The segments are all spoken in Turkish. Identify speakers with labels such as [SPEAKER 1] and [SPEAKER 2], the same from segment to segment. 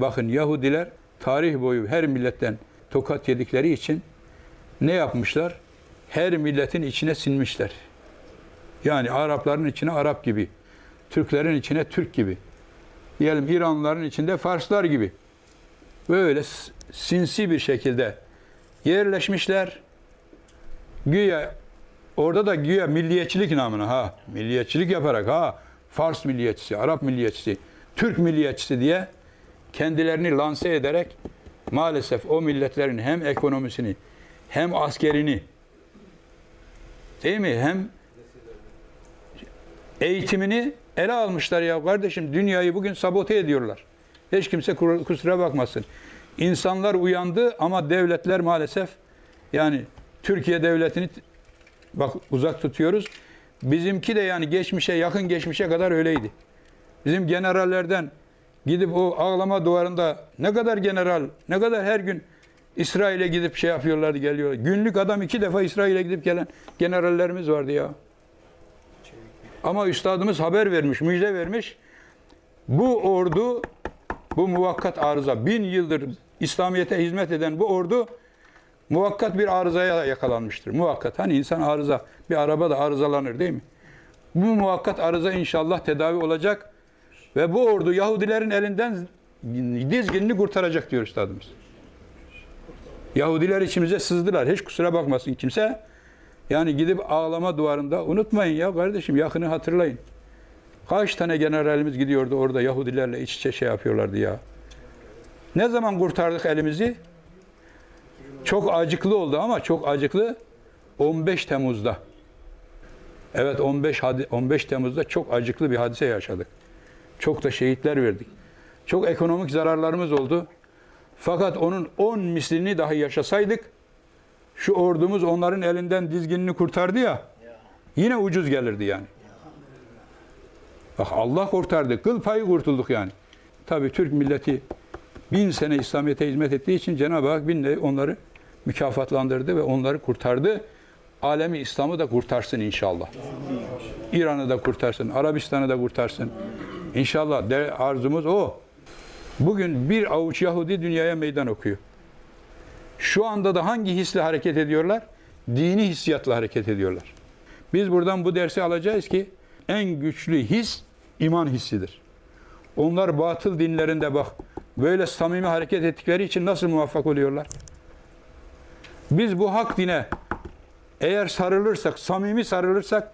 [SPEAKER 1] Bakın Yahudiler tarih boyu her milletten tokat yedikleri için ne yapmışlar? Her milletin içine sinmişler. Yani Arapların içine Arap gibi, Türklerin içine Türk gibi. Diyelim İranlıların içinde Farslar gibi. Böyle sinsi bir şekilde yerleşmişler. Güya orada da güya milliyetçilik namına ha milliyetçilik yaparak ha Fars milliyetçisi, Arap milliyetçisi, Türk milliyetçisi diye kendilerini lanse ederek maalesef o milletlerin hem ekonomisini hem askerini değil mi hem eğitimini ele almışlar ya kardeşim dünyayı bugün sabote ediyorlar. Hiç kimse kusura bakmasın. İnsanlar uyandı ama devletler maalesef yani Türkiye devletini bak uzak tutuyoruz. Bizimki de yani geçmişe yakın geçmişe kadar öyleydi. Bizim generallerden gidip o ağlama duvarında ne kadar general, ne kadar her gün İsrail'e gidip şey yapıyorlardı geliyorlar. Günlük adam iki defa İsrail'e gidip gelen generallerimiz vardı ya. Ama üstadımız haber vermiş, müjde vermiş. Bu ordu, bu muvakkat arıza, bin yıldır İslamiyet'e hizmet eden bu ordu muvakkat bir arızaya yakalanmıştır. Muvakkat. Hani insan arıza, bir araba da arızalanır değil mi? Bu muvakkat arıza inşallah tedavi olacak ve bu ordu Yahudilerin elinden dizginini kurtaracak diyor üstadımız. Yahudiler içimize sızdılar. Hiç kusura bakmasın kimse. Yani gidip ağlama duvarında unutmayın ya kardeşim yakını hatırlayın. Kaç tane generalimiz gidiyordu orada Yahudilerle iç içe şey yapıyorlardı ya. Ne zaman kurtardık elimizi? Çok acıklı oldu ama çok acıklı 15 Temmuz'da. Evet 15 hadi- 15 Temmuz'da çok acıklı bir hadise yaşadık. Çok da şehitler verdik. Çok ekonomik zararlarımız oldu. Fakat onun 10 mislini dahi yaşasaydık şu ordumuz onların elinden dizginini kurtardı ya. Yine ucuz gelirdi yani. Bak Allah kurtardı. Kıl payı kurtulduk yani. Tabii Türk milleti bin sene İslamiyet'e hizmet ettiği için Cenab-ı Hak binle onları mükafatlandırdı ve onları kurtardı. Alemi İslam'ı da kurtarsın inşallah. İran'ı da kurtarsın, Arabistan'ı da kurtarsın. İnşallah de, arzumuz o. Bugün bir avuç Yahudi dünyaya meydan okuyor. Şu anda da hangi hisle hareket ediyorlar? Dini hissiyatla hareket ediyorlar. Biz buradan bu dersi alacağız ki en güçlü his iman hissidir. Onlar batıl dinlerinde bak böyle samimi hareket ettikleri için nasıl muvaffak oluyorlar? Biz bu hak dine eğer sarılırsak, samimi sarılırsak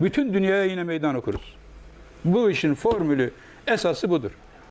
[SPEAKER 1] bütün dünyaya yine meydan okuruz. Bu işin formülü, esası budur.